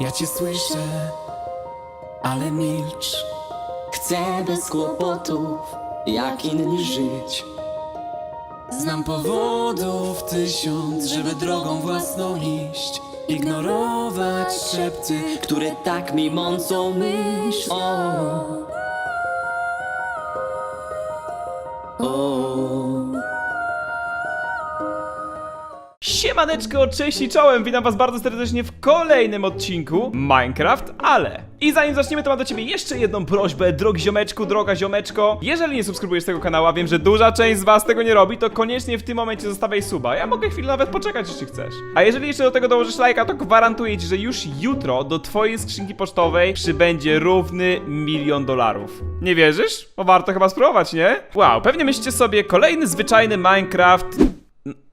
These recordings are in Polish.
Ja cię słyszę, ale milcz. Chcę bez kłopotów, jak inni żyć. Znam powodów tysiąc, żeby drogą własną iść. Ignorować szepty, które tak mi mącą myśl. O. Siemaneczko, cześć i czołem, witam was bardzo serdecznie w kolejnym odcinku Minecraft, ale... I zanim zaczniemy, to mam do ciebie jeszcze jedną prośbę, drogi ziomeczku, droga ziomeczko. Jeżeli nie subskrybujesz tego kanału, wiem, że duża część z was tego nie robi, to koniecznie w tym momencie zostawiaj suba. Ja mogę chwilę nawet poczekać, jeśli chcesz. A jeżeli jeszcze do tego dołożysz lajka, to gwarantuję ci, że już jutro do twojej skrzynki pocztowej przybędzie równy milion dolarów. Nie wierzysz? Bo warto chyba spróbować, nie? Wow, pewnie myślicie sobie, kolejny zwyczajny Minecraft...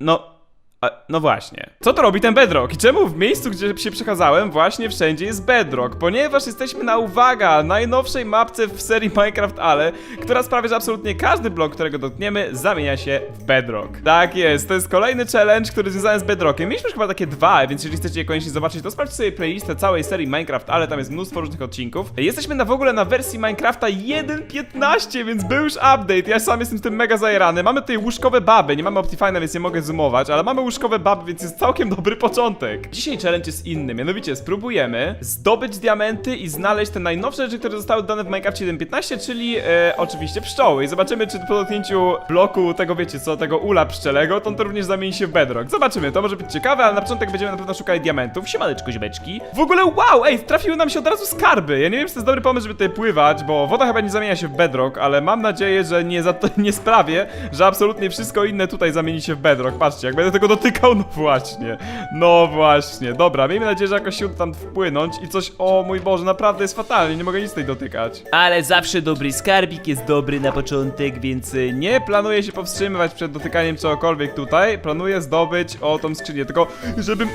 No... A, no właśnie. Co to robi ten bedrock? I czemu w miejscu, gdzie się przekazałem, właśnie wszędzie jest bedrock? Ponieważ jesteśmy na uwaga, najnowszej mapce w serii Minecraft Ale, która sprawia, że absolutnie każdy blok, którego dotkniemy, zamienia się w bedrock. Tak jest, to jest kolejny challenge, który związany z bedrockiem. Mieliśmy chyba takie dwa, więc jeżeli chcecie je koniecznie zobaczyć, to sprawdźcie sobie playlistę całej serii Minecraft Ale, tam jest mnóstwo różnych odcinków. Jesteśmy na w ogóle na wersji Minecrafta 1.15, więc był już update. Ja sam jestem tym mega zajerany. Mamy tutaj łóżkowe baby, nie mamy Optifine'a, więc nie mogę zoomować, ale mamy łóżkowe baby, więc jest całkiem dobry początek. Dzisiaj challenge jest inny, mianowicie spróbujemy zdobyć diamenty i znaleźć te najnowsze rzeczy, które zostały dodane w Minecraft 1.15, czyli e, oczywiście pszczoły. I zobaczymy, czy po dotknięciu bloku tego, wiecie co, tego ula pszczelego, to on to również zamieni się w bedrock. Zobaczymy, to może być ciekawe, ale na początek będziemy na pewno szukali diamentów. Siemaneczko, ziomeczki. W ogóle wow, ej, trafiły nam się od razu skarby. Ja nie wiem, czy to jest dobry pomysł, żeby tutaj pływać, bo woda chyba nie zamienia się w bedrock, ale mam nadzieję, że nie, za to, nie sprawię, że absolutnie wszystko inne tutaj zamieni się w bedrock. Patrzcie, jak będę tego dotykał, no właśnie. No właśnie. Dobra, miejmy nadzieję, że jakoś się tam wpłynąć i coś, o mój Boże, naprawdę jest fatalnie, nie mogę nic tutaj dotykać. Ale zawsze dobry skarbik jest dobry na początek, więc y, nie planuję się powstrzymywać przed dotykaniem czegokolwiek tutaj. Planuję zdobyć o tą skrzynię, tylko żebym...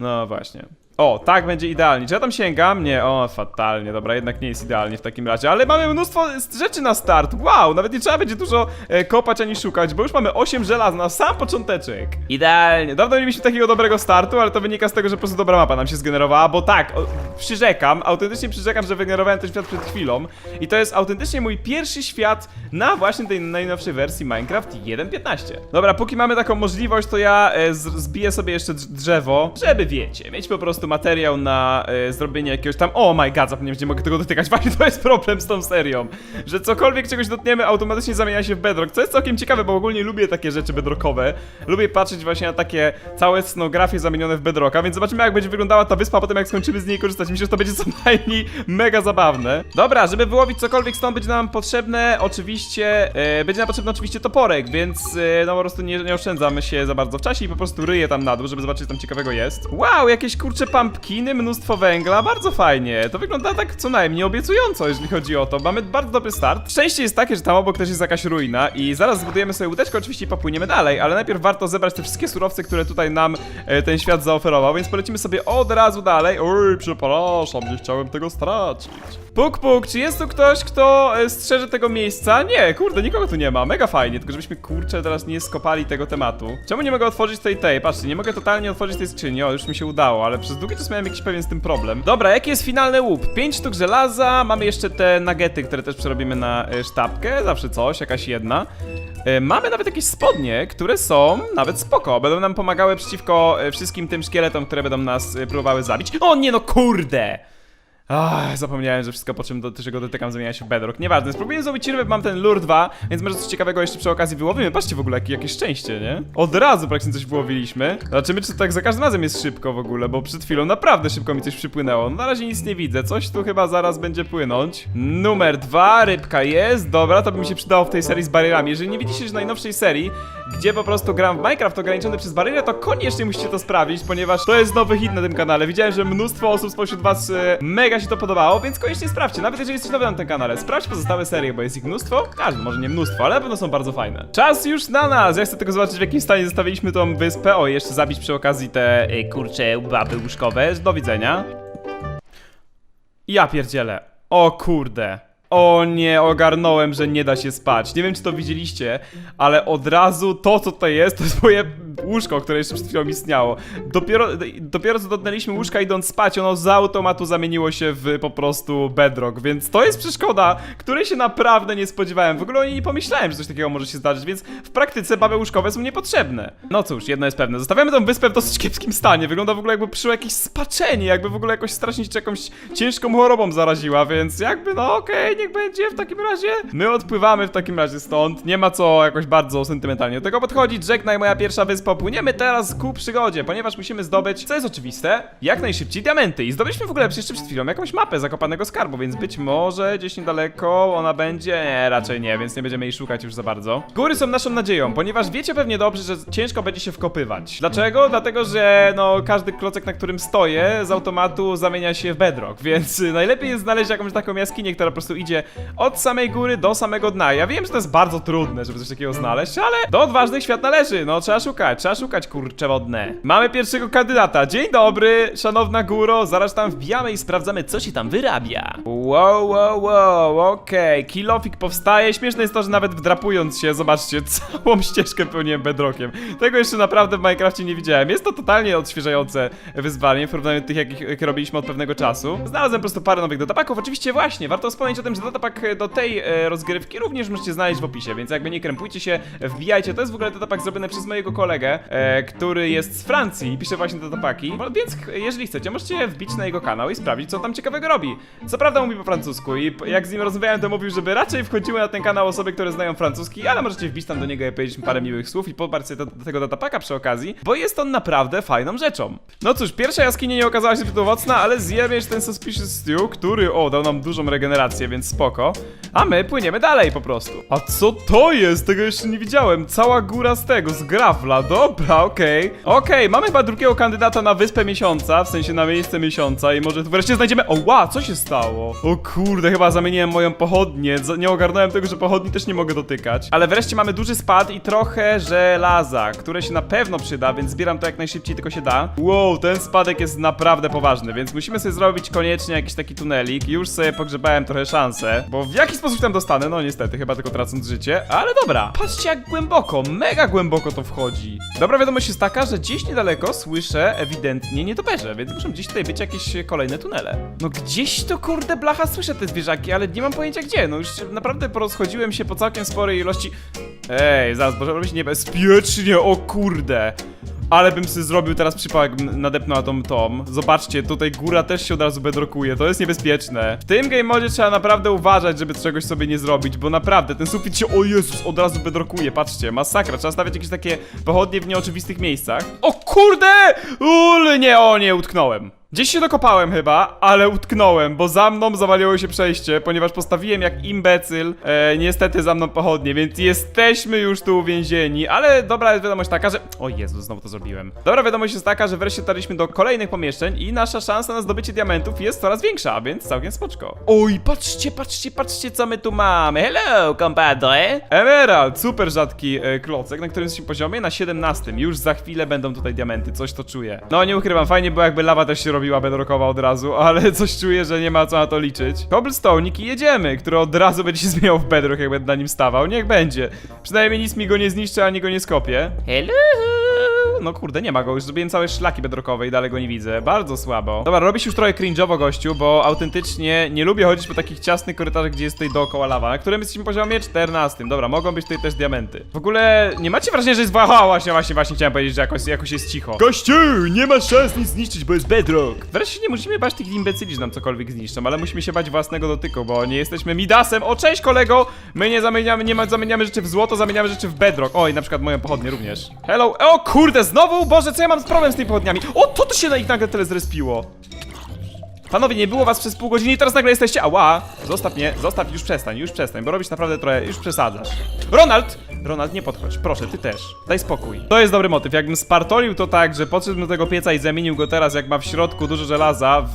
No właśnie. O, tak będzie idealnie. Czy ja tam sięgam? Nie, o, fatalnie. Dobra, jednak nie jest idealnie w takim razie. Ale mamy mnóstwo rzeczy na start. Wow, nawet nie trzeba będzie dużo e, kopać ani szukać, bo już mamy 8 żelaz na sam począteczek. Idealnie. Dawno nie mieliśmy takiego dobrego startu, ale to wynika z tego, że po prostu dobra mapa nam się zgenerowała, bo tak, o, przyrzekam, autentycznie przyrzekam, że wygenerowałem ten świat przed chwilą i to jest autentycznie mój pierwszy świat na właśnie tej najnowszej wersji Minecraft 1.15. Dobra, póki mamy taką możliwość, to ja e, z, zbiję sobie jeszcze drz- drzewo, żeby wiecie, mieć po prostu materiał na e, zrobienie jakiegoś tam. Oh my god, zapomniałem, że nie mogę tego dotykać. Właśnie to jest problem z tą serią, że cokolwiek czegoś dotkniemy, automatycznie zamienia się w bedrock. Co jest całkiem ciekawe, bo ogólnie lubię takie rzeczy bedrockowe. Lubię patrzeć właśnie na takie całe scenografie zamienione w bedrocka, więc zobaczymy, jak będzie wyglądała ta wyspa, a potem jak skończymy z niej korzystać. Myślę, że to będzie co najmniej mega zabawne. Dobra, żeby wyłowić cokolwiek stąd, będzie nam potrzebne oczywiście. E, będzie nam potrzebny oczywiście toporek, więc e, no po prostu nie, nie oszczędzamy się za bardzo w czasie i po prostu ryję tam na dół, żeby zobaczyć, co tam ciekawego jest. Wow, jakieś kurcze pumpkiny, mnóstwo węgla, bardzo fajnie. To wygląda tak co najmniej obiecująco, jeżeli chodzi o to. Mamy bardzo dobry start. Szczęście jest takie, że tam obok też jest jakaś ruina i zaraz zbudujemy sobie łódeczkę oczywiście popłyniemy dalej, ale najpierw warto zebrać te wszystkie surowce, które tutaj nam e, ten świat zaoferował, więc polecimy sobie od razu dalej. Oj, przepraszam, nie chciałem tego stracić. Puk, puk, czy jest tu ktoś, kto e, strzeże tego miejsca? Nie, kurde, nikogo tu nie ma, mega fajnie, tylko żebyśmy kurczę teraz nie skopali tego tematu. Czemu nie mogę otworzyć tej tej? Patrzcie, nie mogę totalnie otworzyć tej skrzyni, o, już mi się udało, ale przez czas miałem jakiś pewien z tym problem. Dobra, jaki jest finalny łup? 5 sztuk żelaza, mamy jeszcze te nagety, które też przerobimy na e, sztabkę, zawsze coś, jakaś jedna. E, Mamy nawet jakieś spodnie, które są nawet spoko. Będą nam pomagały przeciwko e, wszystkim tym szkieletom, które będą nas próbowały zabić. O nie no kurde! Ach, zapomniałem, że wszystko po czym do czego dotykam zamienia się w bedrock. Nieważne, spróbuję zrobić rybę, mam ten lure 2, więc może coś ciekawego jeszcze przy okazji wyłowimy. Patrzcie w ogóle, jakie, jakie szczęście, nie? Od razu praktycznie coś wyłowiliśmy. Zobaczymy, czy to tak za każdym razem jest szybko w ogóle, bo przed chwilą naprawdę szybko mi coś przypłynęło. No, na razie nic nie widzę, coś tu chyba zaraz będzie płynąć. Numer dwa, rybka jest, dobra, to by mi się przydało w tej serii z barierami. Jeżeli nie widzicie już najnowszej serii, gdzie po prostu gram w Minecraft ograniczony przez barierę, to koniecznie musicie to sprawdzić, ponieważ to jest nowy hit na tym kanale. Widziałem, że mnóstwo osób spośród was e, się to podobało, więc koniecznie sprawdźcie. Nawet jeżeli jesteś nowy na tym kanale, sprawdź pozostałe serie, bo jest ich mnóstwo. Każdy, może nie mnóstwo, ale na pewno są bardzo fajne. Czas już na nas! Ja chcę tylko zobaczyć, w jakim stanie zostawiliśmy tą wyspę. O, jeszcze zabić przy okazji te e, kurcze baby łóżkowe. Do widzenia. Ja pierdzielę. O kurde. O nie, ogarnąłem, że nie da się spać. Nie wiem, czy to widzieliście, ale od razu to, co tutaj jest, to jest moje łóżko, które jeszcze przed chwilą istniało. Dopiero, dopiero co dotknęliśmy łóżka idąc spać, ono z automatu zamieniło się w po prostu bedrock, więc to jest przeszkoda, której się naprawdę nie spodziewałem. W ogóle nie pomyślałem, że coś takiego może się zdarzyć, więc w praktyce baby łóżkowe są niepotrzebne. No cóż, jedno jest pewne. Zostawiamy tą wyspę w dosyć kiepskim stanie. Wygląda w ogóle jakby przyszło jakieś spaczenie, jakby w ogóle jakoś strasznie jakąś ciężką chorobą zaraziła, więc jakby no okej, niech będzie w takim razie. My odpływamy w takim razie stąd. Nie ma co jakoś bardzo sentymentalnie do tego podchodzić. Żegnaj moja pierwsza wyspa. Płyniemy teraz ku przygodzie, ponieważ musimy zdobyć, co jest oczywiste, jak najszybciej diamenty. I zdobyliśmy w ogóle jeszcze przed chwilą jakąś mapę zakopanego skarbu, więc być może gdzieś niedaleko ona będzie. Nie, raczej nie, więc nie będziemy jej szukać już za bardzo. Góry są naszą nadzieją, ponieważ wiecie pewnie dobrze, że ciężko będzie się wkopywać. Dlaczego? Dlatego, że no każdy klocek, na którym stoję, z automatu zamienia się w bedrock, więc najlepiej jest znaleźć jakąś taką jaskinię, która po prostu idzie od samej góry do samego dna. Ja wiem, że to jest bardzo trudne, żeby coś takiego znaleźć, ale do odważnych świat należy. No trzeba szukać, trzeba szukać kurcze wodne. Mamy pierwszego kandydata. Dzień dobry, szanowna góro. Zaraz tam wbijamy i sprawdzamy, co się tam wyrabia. Wow, wow, wow, okej. Kilofik powstaje. Śmieszne jest to, że nawet wdrapując się, zobaczcie, całą ścieżkę pełniłem bedrockiem. Tego jeszcze naprawdę w Minecrafcie nie widziałem. Jest to totalnie odświeżające wyzwanie w porównaniu do tych, jakich robiliśmy od pewnego czasu. Znalazłem po prostu parę nowych datapaków. Oczywiście właśnie, warto wspomnieć o tym, datapak do tej e, rozgrywki również możecie znaleźć w opisie, więc jakby nie krępujcie się, wbijajcie. To jest w ogóle datapak zrobiony przez mojego kolegę, e, który jest z Francji i pisze właśnie datapaki. No, Więc jeżeli chcecie, możecie wbić na jego kanał i sprawdzić, co on tam ciekawego robi. Co prawda mówi po francusku i jak z nim rozmawiałem, to mówił, żeby raczej wchodziły na ten kanał osoby, które znają francuski, ale możecie wbić tam do niego i powiedzieć parę miłych słów i poparć sobie do, do tego datapaka przy okazji, bo jest on naprawdę fajną rzeczą. No cóż, pierwsza jaskinia nie okazała się zbyt owocna, ale zjemy ten Suspicious Stew, który, o, dał nam dużą regenerację, więc spoko. A my płyniemy dalej po prostu. A co to jest? Tego jeszcze nie widziałem. Cała góra z tego, z gravla. Dobra, okej. Okej, mamy chyba drugiego kandydata na wyspę miesiąca, w sensie na miejsce miesiąca i może wreszcie znajdziemy... O, ła, co się stało? O kurde, chyba zamieniłem moją pochodnię. Nie ogarnąłem tego, że pochodni też nie mogę dotykać. Ale wreszcie mamy duży spad i trochę żelaza, które się na pewno przyda, więc zbieram to jak najszybciej tylko się da. Wow, ten spadek jest naprawdę poważny, więc musimy sobie zrobić koniecznie jakiś taki tunelik. Już sobie pogrzebałem trochę szansę, bo w jaki sposób tam dostanę? No niestety, chyba tylko tracąc życie, ale dobra. Patrzcie jak głęboko, mega głęboko to wchodzi. Dobra wiadomość jest taka, że gdzieś niedaleko słyszę ewidentnie nietoperze, więc muszą gdzieś tutaj być jakieś kolejne tunele. No gdzieś to kurde blacha słyszę te zwierzaki, ale nie mam pojęcia gdzie. No już naprawdę porozchodziłem się po całkiem sporej ilości... Ej, zaraz, może robić niebezpiecznie, o kurde. Ale bym sobie zrobił teraz przypał, jakbym nadepnął na tą tom. Zobaczcie, tutaj góra też się od razu bedrokuje, to jest niebezpieczne. W tym game modzie trzeba naprawdę uważać, żeby czegoś sobie nie zrobić, bo naprawdę ten sufit się, o Jezus, od razu bedrokuje, patrzcie, masakra. Trzeba stawiać jakieś takie pochodnie w nieoczywistych miejscach. O kurde! Ul, nie, o nie, utknąłem. Gdzieś się dokopałem chyba, ale utknąłem, bo za mną zawaliło się przejście, ponieważ postawiłem jak imbecyl, e, niestety za mną pochodnie, więc jesteśmy już tu uwięzieni, ale dobra wiadomość taka, że... O Jezu, znowu to zrobiłem. Dobra wiadomość jest taka, że wreszcie dotarliśmy do kolejnych pomieszczeń i nasza szansa na zdobycie diamentów jest coraz większa, więc całkiem spoczko. Oj, patrzcie, patrzcie, patrzcie co my tu mamy. Hello, compadre! Emerald, super rzadki e, klocek, na którym jesteśmy poziomie, na 17. Już za chwilę będą tutaj diamenty, coś to czuję. No nie ukrywam, fajnie było jakby lawa też się robiła bedrockowa od razu, ale coś czuję, że nie ma co na to liczyć. Cobblestone'ik i jedziemy, który od razu będzie się zmieniał w bedrock, jak będę na nim stawał. Niech będzie. Przynajmniej nic mi go nie zniszczy, ani go nie skopie. Hello! No kurde, nie ma go, już zrobiłem całe szlaki bedrockowe i dalej go nie widzę. Bardzo słabo. Dobra, robi się już trochę cringe'owo, gościu, bo autentycznie nie lubię chodzić po takich ciasnych korytarzach, gdzie jest tutaj dookoła lawa, na którym jesteśmy poziomie 14. Dobra, mogą być tutaj też diamenty. W ogóle nie macie wrażenia, że jest... Aha, właśnie, właśnie, właśnie chciałem powiedzieć, że jakoś, jakoś jest cicho. Gościu, nie ma szans nic zniszczyć, bo jest bedrock. Wreszcie nie musimy bać tych imbecyli, że nam cokolwiek zniszczą, ale musimy się bać własnego dotyku, bo nie jesteśmy Midasem. O, cześć kolego! My nie zamieniamy, nie ma, zamieniamy rzeczy w złoto, zamieniamy rzeczy w bedrock. Oj, na przykład moją pochodnię również. Hello, o kurde, znowu? Boże, co ja mam z problem z tymi pochodniami? O, to to się na ich nagle tyle zrespiło. Panowie, nie było was przez pół godziny i teraz nagle jesteście. Ała! Zostaw mnie, zostaw, już przestań, już przestań, bo robisz naprawdę trochę, już przesadzasz. Ronald! Ronald, nie podchodź, proszę, ty też. Daj spokój. To jest dobry motyw. Jakbym spartolił to tak, że podszedł do tego pieca i zamienił go teraz, jak ma w środku dużo żelaza, w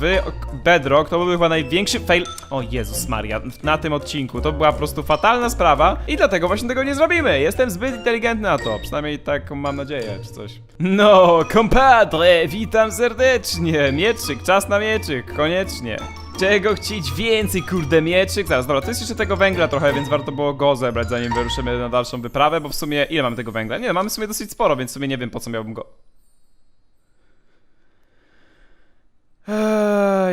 bedrock, to byłby chyba największy fail. O Jezus Maria, na tym odcinku. To była po prostu fatalna sprawa i dlatego właśnie tego nie zrobimy. Jestem zbyt inteligentny na to, przynajmniej tak mam nadzieję, czy coś. No, compadre, witam serdecznie. Mieczyk, czas na mieczyk, koniecznie. Czego chcieć więcej, kurde, mieczyk? Zaraz, dobra, to jest jeszcze tego węgla trochę, więc warto było go zebrać, zanim wyruszymy na dalszą wyprawę, bo w sumie, ile mamy tego węgla? Nie, mamy w sumie dosyć sporo, więc w sumie nie wiem, po co miałbym go...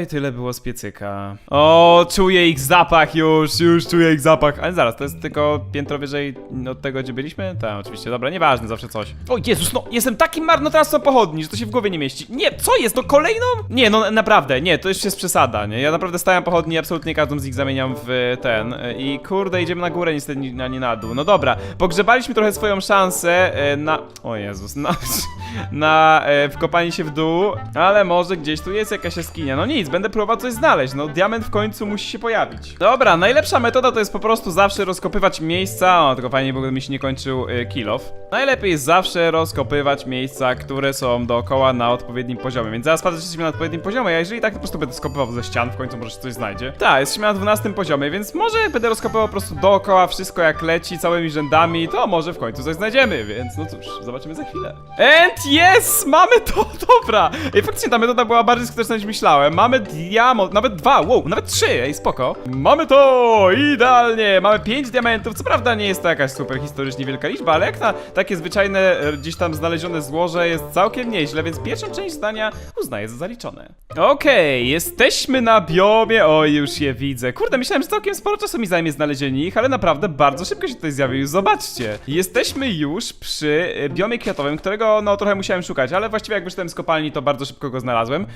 Tyle było z piecyka. O, czuję ich zapach już, już czuję ich zapach. Ale zaraz, to jest tylko piętro wyżej od tego, gdzie byliśmy? Tak, oczywiście, dobra, nieważne, zawsze coś. O Jezus, no, jestem taki marnotrawstwo pochodni, że to się w głowie nie mieści. Nie, co jest, to kolejną? Nie, no naprawdę, nie, to już jest przesada, nie? Ja naprawdę stałem pochodni, absolutnie każdą z nich zamieniam w ten. I kurde, idziemy na górę, niestety, nie- a nie na dół. No dobra, pogrzebaliśmy trochę swoją szansę e, na... O Jezus, na... na e, wkopanie się w dół, ale może gdzieś tu jest jakaś jaskinia. No nic, będę próbował coś znaleźć. No diament w końcu musi się pojawić. Dobra, najlepsza metoda to jest po prostu zawsze rozkopywać miejsca. O, tylko fajnie, bo mi się nie kończył e, kill off. Najlepiej jest zawsze rozkopywać miejsca, które są dookoła na odpowiednim poziomie. Więc zaraz patrzę, czy jesteśmy na odpowiednim poziomie, a jeżeli tak, to po prostu będę skopywał ze ścian, w końcu może się coś znajdzie. Tak, jesteśmy na 12 poziomie, więc może będę rozkopywał po prostu dookoła wszystko jak leci, całymi rzędami, to może w końcu coś znajdziemy, więc no cóż, zobaczymy za chwilę. And yes! Mamy to! Dobra! Ej, faktycznie ta metoda była bardziej skuteczna niż myślałem. Mamy diamont, nawet dwa, wow, nawet trzy, ej, spoko. Mamy to! Idealnie! Mamy pięć diamentów, co prawda nie jest to jakaś super historycznie wielka liczba, ale jak na takie zwyczajne, e, gdzieś tam znalezione złoże jest całkiem nieźle, więc pierwszą część zdania uznaję za zaliczone. Okej, jesteśmy na biomie, oj, już je widzę. Kurde, myślałem, że całkiem sporo czasu mi zajmie znalezienie ich, ale naprawdę bardzo szybko się tutaj zjawił, zobaczcie. Jesteśmy już przy e, biomie kwiatowym, którego no trochę musiałem szukać, ale właściwie jak wyszedłem z kopalni, to bardzo szybko go znalazłem.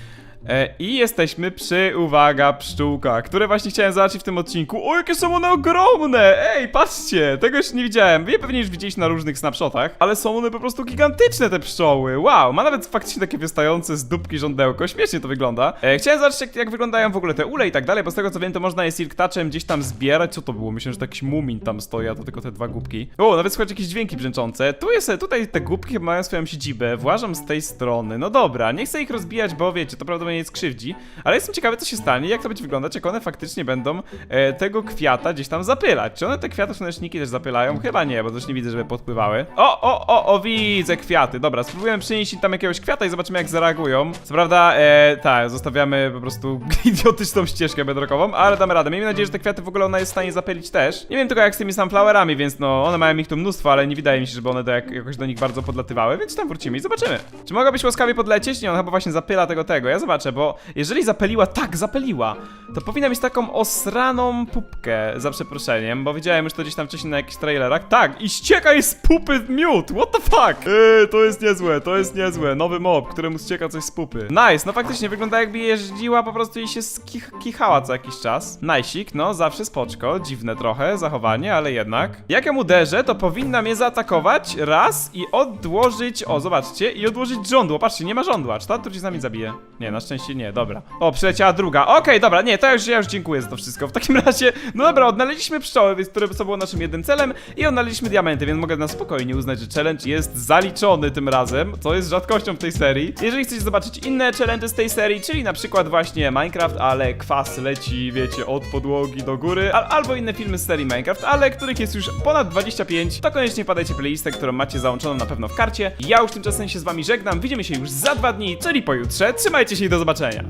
E, I jesteśmy przy, uwaga, pszczółkach, które właśnie chciałem zobaczyć w tym odcinku. O, jakie są one ogromne! Ej, patrzcie, tego jeszcze nie widziałem. Wy pewnie już widzieliście na różnych snapshotach, ale są one po prostu gigantyczne, te pszczoły. Wow, ma nawet faktycznie takie wystające z dupki żądełko, śmiesznie to wygląda. E, chciałem zobaczyć, jak, jak wyglądają w ogóle te ule i tak dalej, bo z tego co wiem, to można je silk touchem gdzieś tam zbierać. Co to było? Myślę, że to jakiś mumin tam stoi, a to tylko te dwa głupki. O, nawet słychać jakieś dźwięki brzęczące. Tu jest, tutaj te głupki mają swoją siedzibę. Włażam z tej strony. No dobra, nie chcę ich rozbijać, bo wiecie, to prawdopodobnie nie skrzywdzi, ale jestem ciekawy, co się stanie, jak to będzie wyglądać, jak one faktycznie będą e, tego kwiata gdzieś tam zapylać. Czy one te kwiaty słoneczniki też zapylają? Chyba nie, bo też nie widzę, żeby podpływały. O, o, o, o, widzę kwiaty. Dobra, spróbujemy przynieść im tam jakiegoś kwiata i zobaczymy, jak zareagują. Co prawda, e, tak, zostawiamy po prostu idiotyczną ścieżkę bedrockową, ale damy radę. Miejmy nadzieję, że te kwiaty w ogóle ona jest w stanie zapylić też. Nie wiem tylko jak z tymi sunflowerami, więc no, one mają ich tu mnóstwo, ale nie wydaje mi się, żeby one do jak, jakoś do nich bardzo podlatywały, więc tam wrócimy i zobaczymy. Czy mogłabyś łaskawie podlecieć? Nie, ona chyba właśnie zapyla tego tego. Ja zobaczę, bo jeżeli zapyliła, tak, zapyliła, to powinna mieć taką osraną pupkę, za przeproszeniem, bo widziałem już to gdzieś tam wcześniej na jakichś trailerach. Tak, i ścieka jej z pupy miód, what the fuck? Eee, to jest niezłe, to jest niezłe. Nowy mob, któremu ścieka coś z pupy. Nice, no faktycznie wygląda jakby jeździła po prostu i się skich kichała co jakiś czas. Najsik, no zawsze spoczko, dziwne trochę zachowanie, ale jednak. Jak ją uderzę, to powinna mnie zaatakować raz i odłożyć, o zobaczcie, i odłożyć żądło. Patrzcie, nie ma żądła, czy ta trucizna mi zabije? Nie, na szczęście nie, dobra. O, przyleciała druga, okej, dobra, nie, to już, ja już dziękuję za to wszystko. W takim razie, no dobra, odnaleźliśmy pszczoły, więc które co było naszym jednym celem i odnaleźliśmy diamenty, więc mogę na spokojnie uznać, że challenge jest zaliczony tym razem, co jest rzadkością w tej serii. Jeżeli chcecie zobaczyć inne challenge z tej serii, czyli na przykład właśnie Minecraft, ale kwas leci, wiecie, od podłogi do góry, al albo inne filmy z serii Minecraft, ale których jest już ponad 25, to koniecznie padajcie playlistę, którą macie załączoną na pewno w karcie. Ja już tymczasem się z wami żegnam, widzimy się już za dwa dni, czyli pojutrze. Trzymajcie się i do zobaczenia.